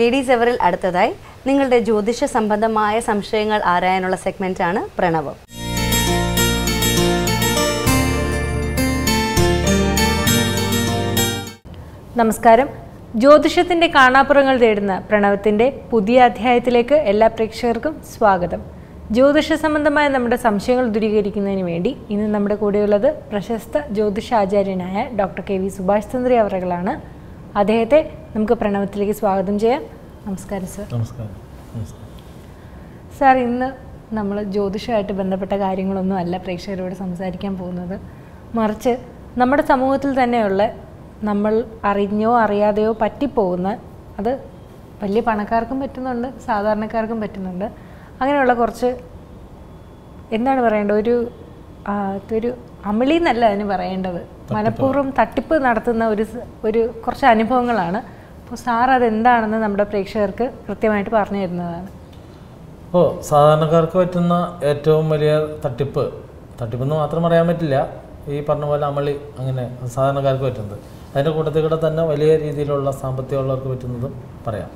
Ladies എവറിൽ അടുത്തതായി നിങ്ങളുടെ ജ്യോതിഷ സംബന്ധമായ സംശയങ്ങൾ ആരായാനുള്ള സെഗ്മെന്റ് ആണ് പ്രണവം. നമസ്കാരം. ജ്യോതിഷത്തിന്റെ കാണാപ്പുറങ്ങൾ തേടുന്ന പ്രണവത്തിന്റെ പുതിയ അധ്യായത്തിലേക്ക് എല്ലാ പ്രേക്ഷകർക്കും സ്വാഗതം. ജ്യോതിഷ സംബന്ധമായ നമ്മുടെ സംശയങ്ങൾ ദൂരീകരിക്കുന്നതിന് വേണ്ടി ഇന്ന് നമ്മുടെ കൂടെയുള്ളത് പ്രശസ്ത ജ്യോതിഷാചാര്യനായ ഡോക്ടർ കെ വി സുഭാഷ് ചന്ദ്രി അവറുകളാണ്. അദ്ദേഹത്തെ നമുക്ക് പ്രണവത്തിലേക്ക് സ്വാഗതം ചെയ്യാം. നമസ്കാരം സർ. നമസ്കാരം. സാർ ഇന്ന് നമ്മൾ ജ്യോതിഷമായിട്ട് ബന്ധപ്പെട്ട കാര്യങ്ങളൊന്നും അല്ല പ്രേക്ഷകരോട് സംസാരിക്കാൻ പോകുന്നത്. മറിച്ച് നമ്മുടെ സമൂഹത്തിൽ തന്നെയുള്ള നമ്മൾ അറിഞ്ഞോ അറിയാതെയോ പറ്റിപ്പോകുന്ന അത് വലിയ പണക്കാർക്കും പറ്റുന്നുണ്ട് സാധാരണക്കാർക്കും പറ്റുന്നുണ്ട്. അങ്ങനെയുള്ള കുറച്ച് എന്താണ് പറയേണ്ടത്? ഒരു ഒരു അമിളി എന്നല്ല അതിന് പറയേണ്ടത്. മനഃപൂർവം തട്ടിപ്പ് നടത്തുന്ന ഒരു ഒരു കുറച്ച് അനുഭവങ്ങളാണ്. അപ്പോൾ സാർ അതെന്താണെന്ന് നമ്മുടെ പ്രേക്ഷകർക്ക് കൃത്യമായിട്ട് പറഞ്ഞു തരുന്നതാണ്. അപ്പോൾ സാധാരണക്കാർക്ക് പറ്റുന്ന ഏറ്റവും വലിയ തട്ടിപ്പ് തട്ടിപ്പെന്ന് മാത്രം പറയാൻ പറ്റില്ല. ഈ പറഞ്ഞ പോലെ അമളി അങ്ങനെ സാധാരണക്കാർക്ക് പറ്റുന്നത്. അതിന്റെ കൂട്ടത്തിൽ കൂടെ തന്നെ വലിയ രീതിയിലുള്ള സാമ്പത്തികമുള്ളവർക്ക് പറ്റുന്നതും പറയാം.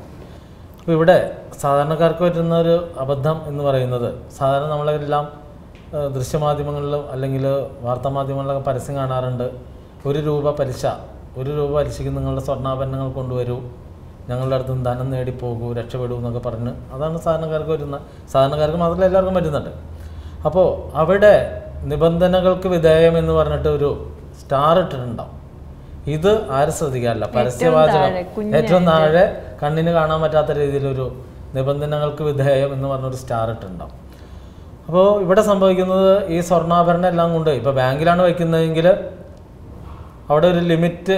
അപ്പോൾ ഇവിടെ സാധാരണക്കാർക്ക് പറ്റുന്ന ഒരു അബദ്ധം എന്ന് പറയുന്നത് സാധാരണ നമ്മളെല്ലാം ദൃശ്യമാധ്യമങ്ങളിലും അല്ലെങ്കിൽ വാർത്താമാധ്യമങ്ങളിലൊക്കെ പരസ്യം കാണാറുണ്ട്. ഒരു രൂപ പലിശ. ഒരു രൂപ പലിശയ്ക്ക് നിങ്ങളുടെ സ്വർണാഭരണങ്ങൾ കൊണ്ടുവരൂ. ഞങ്ങളുടെ അടുത്ത് നിന്ന് ധനം നേടിപ്പോകൂ രക്ഷപ്പെടൂ എന്നൊക്കെ പറഞ്ഞ് അതാണ് സാധാരണക്കാർക്ക് വരുന്ന സാധാരണക്കാർക്ക് മാത്രമല്ല എല്ലാവർക്കും വരുന്നുണ്ട് അപ്പോൾ അവിടെ നിബന്ധനകൾക്ക് വിധേയം എന്ന് പറഞ്ഞിട്ട് ഒരു സ്റ്റാർ ഇട്ടിട്ടുണ്ടാവും. ഇത് ആരും ശ്രദ്ധിക്കാറില്ല? പരസ്യവാചകം ഏറ്റവും താഴെ കണ്ണിന് കാണാൻ പറ്റാത്ത രീതിയിലൊരു നിബന്ധനകൾക്ക് വിധേയം എന്ന് പറഞ്ഞൊരു സ്റ്റാർ ഇട്ടുണ്ടാവും അപ്പോൾ ഇവിടെ സംഭവിക്കുന്നത് ഈ സ്വർണാഭരണം എല്ലാം കൊണ്ട് ഇപ്പോൾ ബാങ്കിലാണ് വയ്ക്കുന്നതെങ്കിൽ അവിടെ ഒരു ലിമിറ്റ്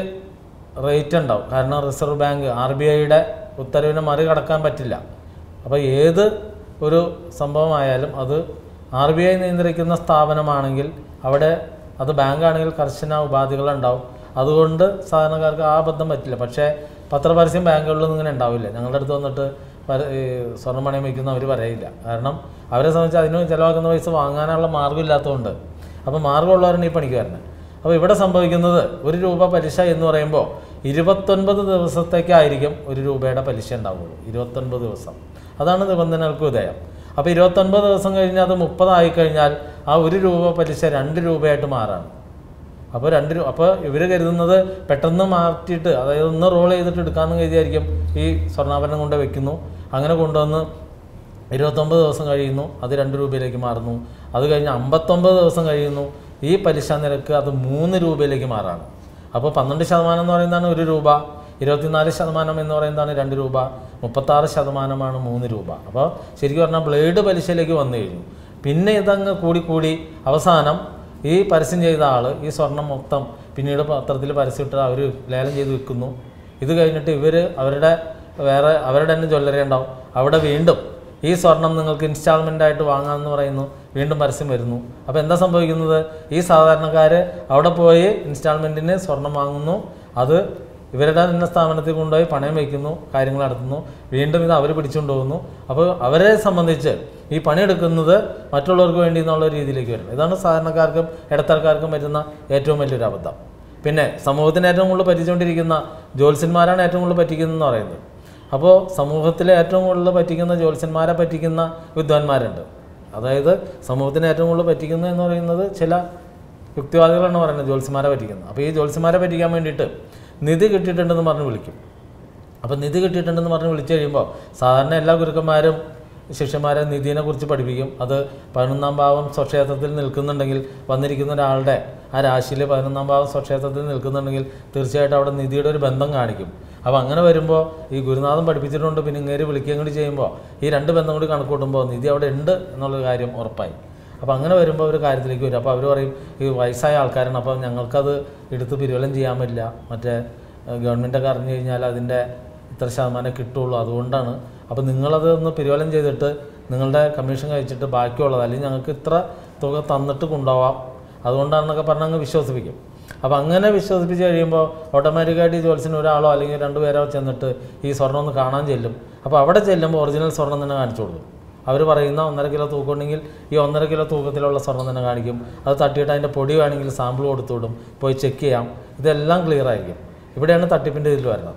റേറ്റ് ഉണ്ടാവും. കാരണം റിസർവ് ബാങ്ക് ആർ ബി ഐയുടെ ഉത്തരവിനെ മറികടക്കാൻ പറ്റില്ല. അപ്പോൾ ഏത് ഒരു സംഭവമായാലും അത് ആർ ബി ഐ നിയന്ത്രിക്കുന്ന സ്ഥാപനമാണെങ്കിൽ അവിടെ അത് ബാങ്കാണെങ്കിൽ കർശന ഉപാധികളുണ്ടാവും. അതുകൊണ്ട് സാധാരണക്കാർക്ക് ആ അബദ്ധം പറ്റില്ല. പക്ഷേ പത്രപരസ്യം ബാങ്കുകളിലൊന്നും ഇങ്ങനെ ഉണ്ടാവില്ല. ഞങ്ങളുടെ അടുത്ത് വന്നിട്ട് സ്വർണമണയം വയ്ക്കുന്ന അവർ പറയില്ല. കാരണം അവരെ സംബന്ധിച്ച് അതിന് ചിലവാക്കുന്ന പൈസ വാങ്ങാനുള്ള മാർഗമില്ലാത്തതുകൊണ്ട്. അപ്പോൾ മാർഗമുള്ളവരാണ് ഈ പണിക്ക് വരുന്നത് അപ്പോൾ ഇവിടെ സംഭവിക്കുന്നത് ഒരു രൂപ പലിശ എന്ന് പറയുമ്പോൾ ഇരുപത്തൊൻപത് ദിവസത്തേക്കായിരിക്കും ഒരു രൂപയുടെ പലിശ ഉണ്ടാവുള്ളൂ. ഇരുപത്തൊൻപത് ദിവസം. അതാണ് നിബന്ധനകൾക്ക് വിധേയം അപ്പോൾ ഇരുപത്തൊൻപത് ദിവസം കഴിഞ്ഞ് അത് മുപ്പതായി കഴിഞ്ഞാൽ ആ ഒരു രൂപ പലിശ രണ്ട് രൂപയായിട്ട് മാറാണ്. അപ്പോൾ രണ്ട് രൂപ അപ്പോൾ ഇവർ കരുതുന്നത് പെട്ടെന്ന് മാറ്റിയിട്ട് അതായത് ഒന്ന് റോൾ ചെയ്തിട്ട് എടുക്കാമെന്ന് കരുതിയായിരിക്കും ഈ സ്വർണാഭരണം കൊണ്ട് വെക്കുന്നു. അങ്ങനെ കൊണ്ടുവന്ന് ഇരുപത്തൊമ്പത് ദിവസം കഴിയുന്നു അത് രണ്ട് രൂപയിലേക്ക് മാറുന്നു. അത് കഴിഞ്ഞ് അമ്പത്തൊമ്പത് ദിവസം കഴിയുന്നു ഈ പലിശ നിരക്ക് അത് മൂന്ന് രൂപയിലേക്ക് മാറാണ്. അപ്പോൾ പന്ത്രണ്ട് ശതമാനം എന്ന് പറയുന്നതാണ് ഒരു രൂപ ഇരുപത്തിനാല് ശതമാനം എന്ന് പറയുന്നതാണ് രണ്ട് രൂപ മുപ്പത്താറ് ശതമാനമാണ് മൂന്ന് രൂപ. അപ്പോൾ ശരിക്കും പറഞ്ഞാൽ ബ്ലേഡ് പലിശയിലേക്ക് വന്നു കഴിഞ്ഞു. പിന്നെ ഇതങ്ങ് കൂടിക്കൂടി കൂടി അവസാനം ഈ പരസ്യം ചെയ്ത ആൾ ഈ സ്വർണം മൊത്തം പിന്നീട് പത്രത്തിൽ പരസ്യം ഇട്ട് അവർ ലേലം ചെയ്ത് വിൽക്കുന്നു. ഇത് കഴിഞ്ഞിട്ട് ഇവർ അവരുടെ വേറെ അവരുടെ തന്നെ ജ്വല്ലറി ഉണ്ടാവും. അവിടെ വീണ്ടും ഈ സ്വർണം നിങ്ങൾക്ക് ഇൻസ്റ്റാൾമെന്റ് ആയിട്ട് വാങ്ങാമെന്ന് പറയുന്നു. വീണ്ടും പരസ്യം വരുന്നു. അപ്പോൾ എന്താ സംഭവിക്കുന്നത്? ഈ സാധാരണക്കാർ അവിടെ പോയി ഇൻസ്റ്റാൾമെന്റിന് സ്വർണം വാങ്ങുന്നു. അത് ഇവരുടെ തന്നെ സ്ഥാപനത്തിൽ കൊണ്ടുപോയി പണയം വയ്ക്കുന്നു കാര്യങ്ങൾ നടത്തുന്നു. വീണ്ടും ഇത് അവർ പിടിച്ചുകൊണ്ട് പോകുന്നു. അപ്പോൾ അവരെ സംബന്ധിച്ച് ഈ പണിയെടുക്കുന്നത് മറ്റുള്ളവർക്ക് വേണ്ടി എന്നുള്ള രീതിയിലേക്ക് വരും ഇതാണ് സാധാരണക്കാർക്കും ഇടത്തരക്കാർക്കും വരുന്ന ഏറ്റവും വലിയൊരു അബദ്ധം. പിന്നെ സമൂഹത്തിന് ഏറ്റവും കൂടുതൽ പറ്റിച്ചുകൊണ്ടിരിക്കുന്ന ജ്യോത്സ്യന്മാരാണ് ഏറ്റവും കൂടുതൽ പറ്റിക്കുന്നതെന്ന് പറയുന്നത്. അപ്പോൾ സമൂഹത്തിലെ ഏറ്റവും കൂടുതൽ പറ്റിക്കുന്ന ജ്യോത്സ്യന്മാരെ പറ്റിക്കുന്ന വിദ്വാൻമാരുണ്ട്. അതായത് സമൂഹത്തിന് ഏറ്റവും കൂടുതൽ പറ്റിക്കുന്നത് എന്ന് പറയുന്നത് ചില യുക്തിവാദികളാണ് പറയുന്നത് ജ്യോത്സ്യന്മാരെ പറ്റിക്കുന്നത്. അപ്പോൾ ഈ ജ്യോത്സ്യന്മാരെ പറ്റിക്കാൻ വേണ്ടിയിട്ട് നിധി കിട്ടിയിട്ടുണ്ടെന്ന് പറഞ്ഞ് വിളിക്കും. അപ്പോൾ നിധി കിട്ടിയിട്ടുണ്ടെന്ന് പറഞ്ഞ് വിളിച്ചു കഴിയുമ്പോൾ സാധാരണ എല്ലാ ഗുരുക്കന്മാരും ശിഷ്യന്മാരെ നിധിയെ കുറിച്ച് പഠിപ്പിക്കും. അത് പതിനൊന്നാം ഭാവം സ്വക്ഷേത്രത്തിൽ നിൽക്കുന്നുണ്ടെങ്കിൽ വന്നിരിക്കുന്ന ഒരാളുടെ ആ രാശിയിൽ പതിനൊന്നാം ഭാവം സ്വക്ഷേത്രത്തിൽ നിൽക്കുന്നുണ്ടെങ്കിൽ തീർച്ചയായിട്ടും അവിടെ നിധിയുടെ ഒരു ബന്ധം കാണിക്കും. അപ്പോൾ അങ്ങനെ വരുമ്പോൾ ഈ ഗുരുനാഥൻ പഠിപ്പിച്ചിട്ടുണ്ട് പിന്നെ ഇങ്ങേര് വിളിക്കുകയും കൂടി ചെയ്യുമ്പോൾ ഈ രണ്ട് ബന്ധം കൂടി കണക്ക് കൂട്ടുമ്പോൾ നിധി അവിടെ ഉണ്ട് എന്നുള്ള കാര്യം ഉറപ്പായി. അപ്പോൾ അങ്ങനെ വരുമ്പോൾ ഒരു കാര്യത്തിലേക്ക് വരും. അപ്പോൾ അവർ പറയും ഈ വയസ്സായ ആൾക്കാരാണ് അപ്പോൾ ഞങ്ങൾക്കത് എടുത്ത് പിരിവലം ചെയ്യാൻ പറ്റില്ല. മറ്റേ ഗവൺമെന്റൊക്കെ അറിഞ്ഞു കഴിഞ്ഞാൽ അതിന്റെ ഇത്ര ശതമാനം കിട്ടുള്ളൂ അതുകൊണ്ടാണ്. അപ്പോൾ നിങ്ങളത് ഒന്ന് പിരിവലം ചെയ്തിട്ട് നിങ്ങളുടെ കമ്മീഷൻ കഴിച്ചിട്ട് ബാക്കിയുള്ളത് അല്ലെങ്കിൽ ഞങ്ങൾക്ക് ഇത്ര തുക തന്നിട്ട് കൊണ്ടുപോവാം. അതുകൊണ്ടാണെന്നൊക്കെ പറഞ്ഞ് അങ്ങ് വിശ്വസിപ്പിക്കും. അപ്പോൾ അങ്ങനെ വിശ്വസിപ്പിച്ച് കഴിയുമ്പോൾ ഓട്ടോമാറ്റിക്കായിട്ട് ഈ ജോത്സ്യന് ഒരാളോ അല്ലെങ്കിൽ രണ്ടുപേരോ ചെന്നിട്ട് ഈ സ്വർണം ഒന്ന് കാണാൻ ചെല്ലും. അപ്പോൾ അവിടെ ചെല്ലുമ്പോൾ ഒറിജിനൽ സ്വർണം തന്നെ കാണിച്ചു കൊടുക്കും. അവർ പറയുന്ന ഒന്നര കിലോ തൂക്കമുണ്ടെങ്കിൽ ഈ ഒന്നര കിലോ തൂക്കത്തിലുള്ള സ്വർണം തന്നെ കാണിക്കും. അത് തട്ടിയിട്ട് അതിന്റെ പൊടി വേണമെങ്കിൽ സാമ്പിൾ കൊടുത്തു വിടും. പോയി ചെക്ക് ചെയ്യാം. ഇതെല്ലാം ക്ലിയർ ആയിരിക്കും. ഇവിടെയാണ് തട്ടിപ്പിന്റെ ഇതിൽ വരുന്നത്.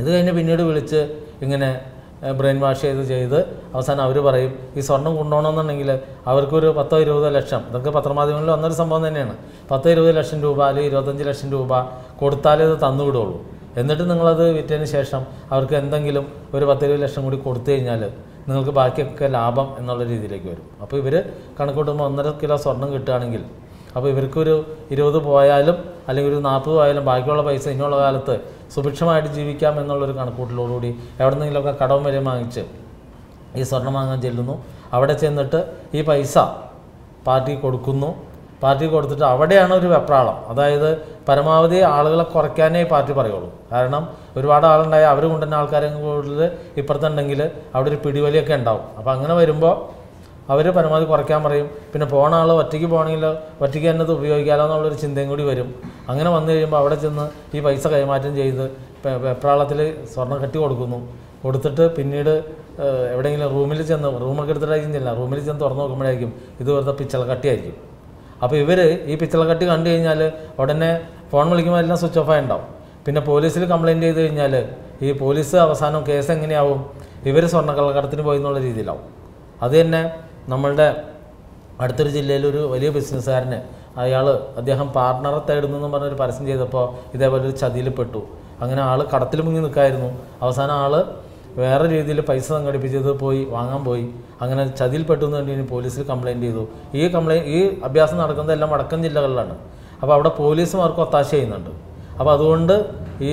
ഇത് കഴിഞ്ഞ് പിന്നീട് വിളിച്ച് ഇങ്ങനെ ബ്രെയിൻ വാഷ് ചെയ്ത് ചെയ്ത് അവസാനം അവർ പറയും ഈ സ്വർണം കൊണ്ടുപോകണമെന്നുണ്ടെങ്കിൽ അവർക്കൊരു പത്തോ ഇരുപതോ ലക്ഷം. ഇതൊക്കെ പത്രമാധ്യമങ്ങളിൽ വന്നൊരു സംഭവം തന്നെയാണ്. പത്തോ ഇരുപത് ലക്ഷം രൂപ അല്ലെങ്കിൽ ഇരുപത്തഞ്ച് ലക്ഷം രൂപ കൊടുത്താലേ ഇത് തന്നു വിടുള്ളൂ എന്നിട്ട് നിങ്ങളത് വിറ്റതിന് ശേഷം അവർക്ക് എന്തെങ്കിലും ഒരു പത്തിരുപത് ലക്ഷം കൂടി കൊടുത്തു കഴിഞ്ഞാൽ നിങ്ങൾക്ക് ബാക്കിയൊക്കെ ലാഭം എന്നുള്ള രീതിയിലേക്ക് വരും. അപ്പോൾ ഇവർ കണക്കൂട്ടുമ്പോൾ ഒന്നര കിലോ സ്വർണം കിട്ടുകയാണെങ്കിൽ അപ്പോൾ ഇവർക്കൊരു ഇരുപത് പോയാലും അല്ലെങ്കിൽ ഒരു നാൽപ്പത് പോയാലും ബാക്കിയുള്ള പൈസ ഇനിയുള്ള കാലത്ത് സുഭിക്ഷമായിട്ട് ജീവിക്കാം എന്നുള്ളൊരു കണക്കൂട്ടിലോടുകൂടി എവിടെ നിന്നെങ്കിലുമൊക്കെ കടവും വരെ വാങ്ങിച്ച് ഈ സ്വർണം വാങ്ങാൻ ചെല്ലുന്നു. അവിടെ ചെന്നിട്ട് ഈ പൈസ പാർട്ടി കൊടുക്കുന്നു. പാർട്ടി കൊടുത്തിട്ട് അവിടെയാണ് ഒരു വെപ്രാളം. അതായത് പരമാവധി ആളുകളെ കുറയ്ക്കാനേ പാർട്ടി പറയുള്ളൂ. കാരണം ഒരുപാട് ആളുണ്ടായ അവർ കൊണ്ടുവരുന്ന ആൾക്കാരെ കൂടുതൽ ഇപ്പുറത്തുണ്ടെങ്കിൽ അവിടെ ഒരു പിടിവലിയൊക്കെ ഉണ്ടാവും. അപ്പോൾ അങ്ങനെ വരുമ്പോൾ അവർ പരമാവധി കുറയ്ക്കാൻ പറയും. പിന്നെ പോണ ആൾ ഒറ്റയ്ക്ക് പോകണമെങ്കിൽ ഒറ്റയ്ക്ക് തന്നെ അത് ഉപയോഗിക്കാമല്ലോ എന്നുള്ളൊരു ചിന്തയും കൂടി വരും. അങ്ങനെ വന്നു കഴിയുമ്പോൾ അവിടെ ചെന്ന് ഈ പൈസ കൈമാറ്റം ചെയ്ത് വെപ്രാളത്തിൽ സ്വർണം കെട്ടി കൊടുക്കുന്നു. കൊടുത്തിട്ട് പിന്നീട് എവിടെയെങ്കിലും റൂമിൽ ചെന്ന് റൂമൊക്കെ എടുത്തിട്ടായിരിക്കും ചെല്ലാം റൂമിൽ ചെന്ന് തുറന്നു നോക്കുമ്പോഴായിരിക്കും ഇത് വെറുതെ പിച്ചള കട്ടിയായിരിക്കും അപ്പോൾ ഇവർ ഈ പിച്ചള കട്ടി കണ്ടു കഴിഞ്ഞാൽ ഉടനെ ഫോൺ വിളിക്കുമ്പോൾ എല്ലാം സ്വിച്ച് ഓഫ് ആയി ഉണ്ടാവും പിന്നെ പോലീസിൽ കംപ്ലയിന്റ് ചെയ്ത് കഴിഞ്ഞാൽ ഈ പോലീസ് അവസാനം കേസ് എങ്ങനെയാവും? ഇവർ സ്വർണക്കള്ളക്കടത്തിന് പോയി എന്നുള്ള രീതിയിലാവും. അത് തന്നെ നമ്മളുടെ അടുത്തൊരു ജില്ലയിലൊരു വലിയ ബിസിനസ്സുകാരന് അയാൾ അദ്ദേഹം പാർട്ണറെ തേടുന്നു എന്ന് പറഞ്ഞൊരു പരസ്യം ചെയ്തപ്പോൾ ഇതേപോലെ ഒരു ചതിയിൽ പെട്ടു. അങ്ങനെ ആൾ കടത്തിൽ മുങ്ങി നിൽക്കായിരുന്നു. അവസാനം ആൾ വേറെ രീതിയിൽ പൈസ സംഘടിപ്പിച്ചത് പോയി വാങ്ങാൻ പോയി. അങ്ങനെ ചതിയിൽ പെട്ടു എന്ന് വേണ്ടി പോലീസിൽ കംപ്ലയിന്റ് ചെയ്തു. ഈ കംപ്ലയിൻ ഈ അഭ്യാസം നടക്കുന്നതെല്ലാം വടക്കൻ ജില്ലകളിലാണ്. അപ്പോൾ അവിടെ പോലീസുമാർക്ക് ഒത്താശ ചെയ്യുന്നുണ്ട്. അപ്പോൾ അതുകൊണ്ട് ഈ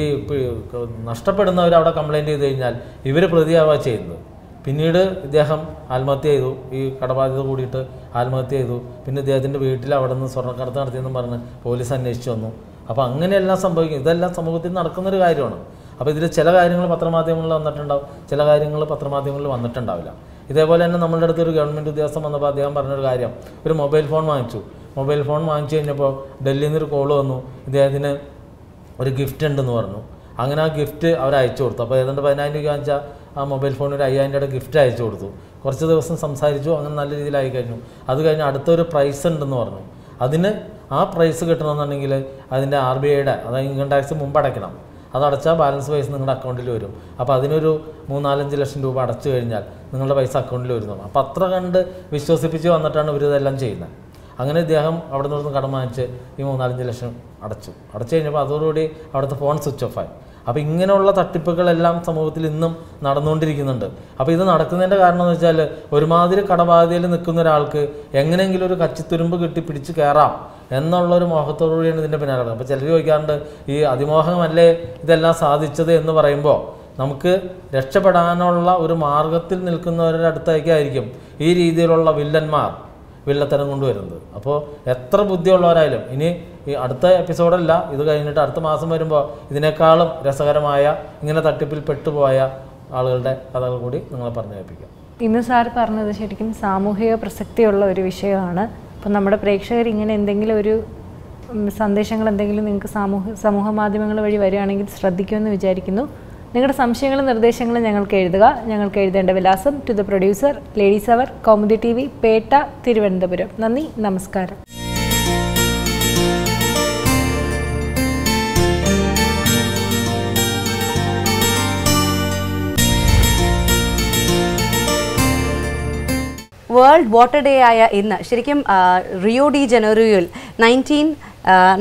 നഷ്ടപ്പെടുന്നവർ അവിടെ കംപ്ലയിന്റ് ചെയ്ത് കഴിഞ്ഞാൽ ഇവർ പ്രതിയാവുക ചെയ്യുന്നത്. പിന്നീട് ഇദ്ദേഹം ആത്മഹത്യ ചെയ്തു. ഈ കടബാധ്യത കൂടിയിട്ട് ആത്മഹത്യ ചെയ്തു. പിന്നെ ഇദ്ദേഹത്തിന്റെ വീട്ടിൽ അവിടെ നിന്ന് സ്വർണക്കടത്ത് നടത്തിയെന്നും പറഞ്ഞ് പോലീസ് അന്വേഷിച്ചു വന്നു. അപ്പോൾ അങ്ങനെയെല്ലാം സംഭവിക്കും. ഇതെല്ലാം സമൂഹത്തിൽ നടക്കുന്നൊരു കാര്യമാണ്. അപ്പോൾ ഇതിൽ ചില കാര്യങ്ങൾ പത്രമാധ്യമങ്ങളിൽ വന്നിട്ടുണ്ടാവും. ചില കാര്യങ്ങൾ പത്രമാധ്യമങ്ങളിൽ വന്നിട്ടുണ്ടാവില്ല. ഇതേപോലെ തന്നെ നമ്മളുടെ അടുത്ത് ഒരു ഗവൺമെന്റ് ഉദ്യോഗസ്ഥൻ വന്നപ്പോൾ അദ്ദേഹം പറഞ്ഞൊരു കാര്യം. ഒരു മൊബൈൽ ഫോൺ വാങ്ങിച്ചു. മൊബൈൽ ഫോൺ വാങ്ങിച്ചു കഴിഞ്ഞപ്പോൾ ഡൽഹിയിൽ നിന്നൊരു കോൾ വന്നു. ഇദ്ദേഹത്തിന് ഒരു ഗിഫ്റ്റ് ഉണ്ടെന്ന് പറഞ്ഞു. അങ്ങനെ ആ ഗിഫ്റ്റ് അവർ അയച്ചു കൊടുത്തു. അപ്പോൾ ഏതാണ്ട് പതിനായിരം രൂപ വാങ്ങിച്ചാൽ ആ മൊബൈൽ ഫോണിന് ഒരു അയ്യായിരം രൂപയുടെ ഗിഫ്റ്റ് അയച്ചു കൊടുത്തു. കുറച്ച് ദിവസം സംസാരിച്ചു അങ്ങനെ നല്ല രീതിയിലായി കഴിഞ്ഞു. അത് കഴിഞ്ഞ് അടുത്തൊരു പ്രൈസ് ഉണ്ടെന്ന് പറഞ്ഞു. അതിന് ആ പ്രൈസ് കിട്ടണമെന്നുണ്ടെങ്കിൽ അതിന്റെ ആർ ബി ഐയുടെ അതായത് ഇൻകം ടാക്സ് മുമ്പ് അടയ്ക്കണം. അതടച്ചാൽ ബാലൻസ് പൈസ നിങ്ങളുടെ അക്കൗണ്ടിൽ വരും. അപ്പോൾ അതിനൊരു മൂന്നാലഞ്ച് ലക്ഷം രൂപ അടച്ചു കഴിഞ്ഞാൽ നിങ്ങളുടെ പൈസ അക്കൗണ്ടിൽ വരുന്നു അപ്പോൾ അത്ര കണ്ട് വിശ്വസിപ്പിച്ച് വന്നിട്ടാണ് ഇവരിതെല്ലാം ചെയ്യുന്നത്. അങ്ങനെ ഇദ്ദേഹം അവിടെ നിന്ന് കടം വാങ്ങിച്ച് ഈ മൂന്നാലഞ്ച് ലക്ഷം അടച്ചു. അടച്ചു കഴിഞ്ഞപ്പോൾ അതോടുകൂടി അവിടുത്തെ ഫോൺ സ്വിച്ച് ഓഫായി അപ്പോൾ ഇങ്ങനെയുള്ള തട്ടിപ്പുകളെല്ലാം സമൂഹത്തിൽ ഇന്നും നടന്നുകൊണ്ടിരിക്കുന്നുണ്ട്. അപ്പോൾ ഇത് നടക്കുന്നതിന്റെ കാരണം എന്ന് വെച്ചാൽ ഒരുമാതിരി കടബാധ്യതയിൽ നിൽക്കുന്ന ഒരാൾക്ക് എങ്ങനെയെങ്കിലും ഒരു കച്ചിത്തുരുമ്പ് കിട്ടി പിടിച്ച് കയറാം എന്നുള്ളൊരു മോഹത്തോടുകൂടിയാണ് ഇതിന്റെ പിന്നാലെ. അപ്പോൾ ചിലർ ചോദിക്കാറുണ്ട് ഈ അതിമോഹമല്ലേ ഇതെല്ലാം സാധിച്ചത് എന്ന് പറയുമ്പോൾ നമുക്ക് രക്ഷപ്പെടാനുള്ള ഒരു മാർഗത്തിൽ നിൽക്കുന്നവരുടെ അടുത്തേക്കായിരിക്കും ഈ രീതിയിലുള്ള വില്ലന്മാർ വില്ലത്തരം കൊണ്ടുവരുന്നത്. അപ്പോൾ എത്ര ബുദ്ധിയുള്ളവരായാലും ഇനി ഈ അടുത്ത എപ്പിസോഡല്ല ഇത് കഴിഞ്ഞിട്ട് അടുത്ത മാസം വരുമ്പോൾ ഇതിനേക്കാളും രസകരമായ ഇങ്ങനെ തട്ടിപ്പിൽ പെട്ടുപോയ ആളുകളുടെ കഥകൾ കൂടി നിങ്ങളെ പറഞ്ഞു കേൾപ്പിക്കാം. ഇന്ന് സാർ പറഞ്ഞത് ശരിക്കും സാമൂഹിക പ്രസക്തിയുള്ള ഒരു വിഷയമാണ്. അപ്പം നമ്മുടെ പ്രേക്ഷകർ ഇങ്ങനെ എന്തെങ്കിലും ഒരു സന്ദേശങ്ങൾ എന്തെങ്കിലും നിങ്ങൾക്ക് സാമൂഹ സമൂഹ മാധ്യമങ്ങൾ വഴി വരികയാണെങ്കിൽ ശ്രദ്ധിക്കുമെന്ന് വിചാരിക്കുന്നു. നിങ്ങളുടെ സംശയങ്ങളും നിർദ്ദേശങ്ങളും ഞങ്ങൾക്ക് എഴുതുക. ഞങ്ങൾക്ക് എഴുതേണ്ട വിലാസം to the producer ladies hour Kaumudi TV V Pettah Thiruvananthapuram. നന്ദി നമസ്കാരം. വേൾഡ് വാട്ടർ ഡേ ആയ ഇന്ന് ശരിക്കും റിയോ ഡി ജനറിയോയിൽ നയന്റീൻ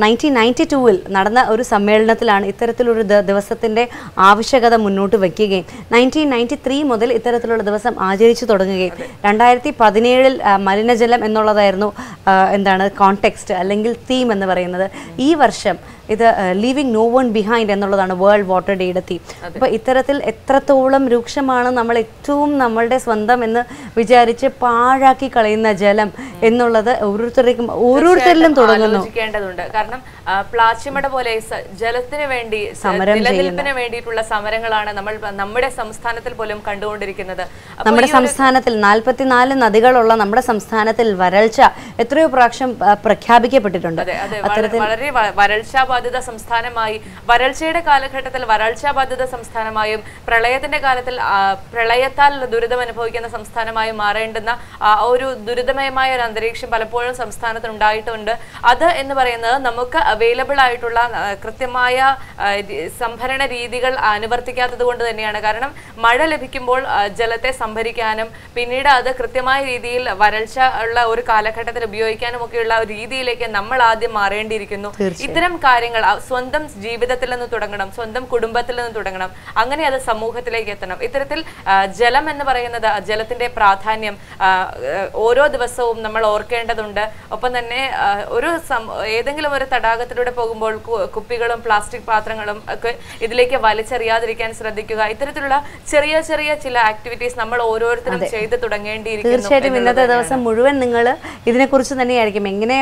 നയന്റീൻ നയന്റി ടൂവിൽ നടന്ന ഒരു സമ്മേളനത്തിലാണ് ഇത്തരത്തിലൊരു ദിവസത്തിന്റെ ആവശ്യകത മുന്നോട്ട് വയ്ക്കുകയും നയന്റീൻ നയന്റി ത്രീ മുതൽ ഇത്തരത്തിലുള്ള ദിവസം ആചരിച്ചു തുടങ്ങുകയും രണ്ടായിരത്തി പതിനേഴിൽ മലിനജലം എന്നുള്ളതായിരുന്നു എന്താണ് കോണ്ടെക്സ്റ്റ് അല്ലെങ്കിൽ തീം എന്ന് പറയുന്നത്. ഈ വർഷം ഇത് ലീവിങ് നോ വൺ ബിഹൈൻഡ് എന്നുള്ളതാണ് വേൾഡ് വാട്ടർ ഡേയുടെ തീം അപ്പോൾ ഇത്തരത്തിൽ എത്രത്തോളം രൂക്ഷമാണ് നമ്മൾ ഏറ്റവും നമ്മളുടെ സ്വന്തം എന്ന് വിചാരിച്ച് പാഴാക്കി കളയുന്ന ജലം എന്നുള്ളത് ഓരോരുത്തരേക്കും ഓരോരുത്തരിലും തുടങ്ങുന്നു. കാരണം പ്ലാച്ചിമട പോലെ ജലത്തിന് വേണ്ടി നിലനിൽപ്പിന് വേണ്ടിയിട്ടുള്ള സമരങ്ങളാണ് നമ്മൾ നമ്മുടെ സംസ്ഥാനത്തിൽ പോലും കണ്ടുകൊണ്ടിരിക്കുന്നത്. നമ്മുടെ സംസ്ഥാനത്തിൽ നാൽപ്പത്തിനാല് നദികളുള്ള നമ്മുടെ സംസ്ഥാനത്തിൽ വരൾച്ച എത്രയോ പ്രാവശ്യം പ്രഖ്യാപിക്കപ്പെട്ടിട്ടുണ്ട്. വളരെ വരൾച്ചാ ബാധിത സംസ്ഥാനമായി വരൾച്ചയുടെ കാലഘട്ടത്തിൽ വരൾച്ചാ ബാധിത സംസ്ഥാനമായും പ്രളയത്തിന്റെ കാലത്തിൽ പ്രളയത്താൽ ദുരിതം അനുഭവിക്കുന്ന സംസ്ഥാനമായും മാറേണ്ടുന്ന ഒരു ദുരിതമയമായ ഒരു അന്തരീക്ഷം പലപ്പോഴും സംസ്ഥാനത്ത് ഉണ്ടായിട്ടുണ്ട്. അത് എന്ന് പറയുന്നത് നമുക്ക് അവൈലബിൾ ആയിട്ടുള്ള കൃത്യമായ സംഭരണ രീതികൾ അനുവർത്തിക്കാത്തത് കൊണ്ട് തന്നെയാണ്. കാരണം മഴ ലഭിക്കുമ്പോൾ ജലത്തെ സംഭരിക്കാനും പിന്നീട് അത് കൃത്യമായ രീതിയിൽ വരൾച്ച ഉള്ള ഒരു കാലഘട്ടത്തിൽ ഉപയോഗിക്കാനും ഒക്കെയുള്ള ഒരു രീതിയിലേക്ക് നമ്മൾ ആദ്യം മാറേണ്ടിയിരിക്കുന്നു. ഇത്തരം കാര്യങ്ങൾ ആ, സ്വന്തം ജീവിതത്തിൽ നിന്ന് തുടങ്ങണം സ്വന്തം കുടുംബത്തിൽ നിന്ന് തുടങ്ങണം. അങ്ങനെ അത് സമൂഹത്തിലേക്ക് എത്തണം. ഇത്തരത്തിൽ ജലം എന്ന് പറയുന്നത് ജലത്തിന്റെ പ്രാധാന്യം ഓരോ ദിവസവും നമ്മൾ ഓർക്കേണ്ടതുണ്ട്. ഒപ്പം തന്നെ ഒരു ഏതെങ്കിലും ഒരു തടാകത്തിലൂടെ പോകുമ്പോൾ കുപ്പികളും പ്ലാസ്റ്റിക് പാത്രങ്ങളും ഒക്കെ ഇതിലേക്ക് വലിച്ചെറിയാതിരിക്കാൻ ശ്രദ്ധിക്കുക. ഇത്തരത്തിലുള്ള ചെറിയ ചെറിയ ചില ആക്ടിവിറ്റീസ് നമ്മൾ ഓരോരുത്തരും ചെയ്ത് തുടങ്ങേണ്ടിയിരിക്കുന്നു തീർച്ചയായിട്ടും ഇന്നത്തെ ദിവസം മുഴുവൻ നിങ്ങൾ ഇതിനെക്കുറിച്ച് തന്നെയായിരിക്കും. എങ്ങനെ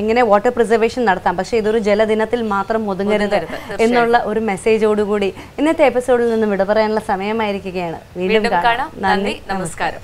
എങ്ങനെ വാട്ടർ പ്രിസർവേഷൻ നടത്താം? പക്ഷേ ഇതൊരു ജലദിനത്തിൽ മാത്രം ഒതുങ്ങരുത് എന്നുള്ള ഒരു മെസ്സേജോടുകൂടി ഇന്നത്തെ എപ്പിസോഡിൽ നിന്ന് വിടപറയാനുള്ള സമയമായിരിക്കുകയാണ്. വീണ്ടും കാണാം. നന്ദി നമസ്കാരം.